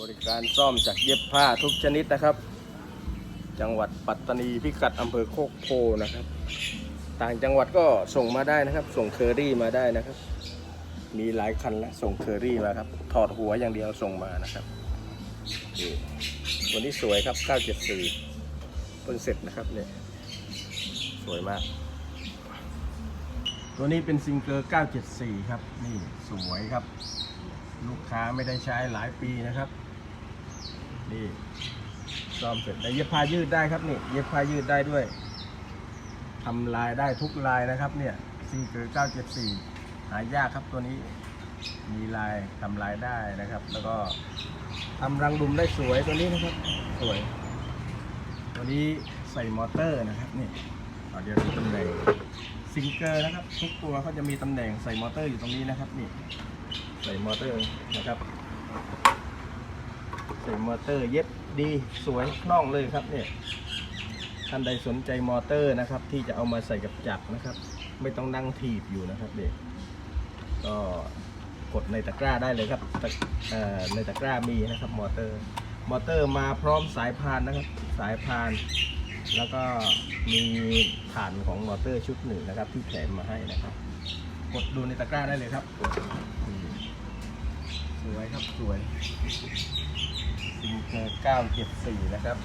บริการซ่อมจากเย็บผ้าทุกชนิดนะครับ จังหวัดปัตตานีพิกัดอำเภอโคกโพนะครับ ต่างจังหวัดก็ส่งมาได้นะครับ ส่งเคอรี่มาได้นะครับ มีหลายคันแล้วส่งเคอรี่มาครับ ถอดหัวอย่างเดียวส่งมานะครับตัวนี้สวยครับ 974เพิ่งเสร็จนะครับเนี่ยสวยมาก ตัวนี้เป็นซิงเกอร์974 ครับ นี่สวยครับ ลูกค้าไม่ได้ใช้หลายปีนะครับ นี่ซ่อมเสร็จแล้เย็บผ้ายืดได้ครับนี่เย็บผ้ายืดได้ด้วยทำลายได้ทุกลายนะครับเนี่ยซิงเกอร์974 หายากครับตัวนี้ มีลายทำลายได้นะครับ แล้วก็ทำรังดุมได้สวยตัวนี้นะครับ สวย ตัวนี้ใส่มอเตอร์นะครับนี่เอาเดี๋ยวดูตำแหน่งซิงเกอร์นะครับ ทุกตัวเขาจะมีตำแหน่งใส่มอเตอร์อยู่ตรงนี้นะครับนี่ ใส่มอเตอร์นะครับ ใส่มอเตอร์เย็บดีสวยคล่องเลยครับเนี่ยท่านใดสนใจมอเตอร์นะครับ ที่จะเอามาใส่กับจักรนะครับ ไม่ต้องนั่งถีบอยู่นะครับเด็กก็กดในตะกร้าได้เลยครับในตะกร้ามีนะครับมอเตอร์ มอเตอร์มาพร้อมสายพานนะครับ สายพาน แล้วก็มีฐานของมอเตอร์ชุดหนึ่งนะครับ ที่แถมมาให้นะครับ กดดูในตะกร้าได้เลยครับสวยครับสวยซิงเกอร์974 นะครับ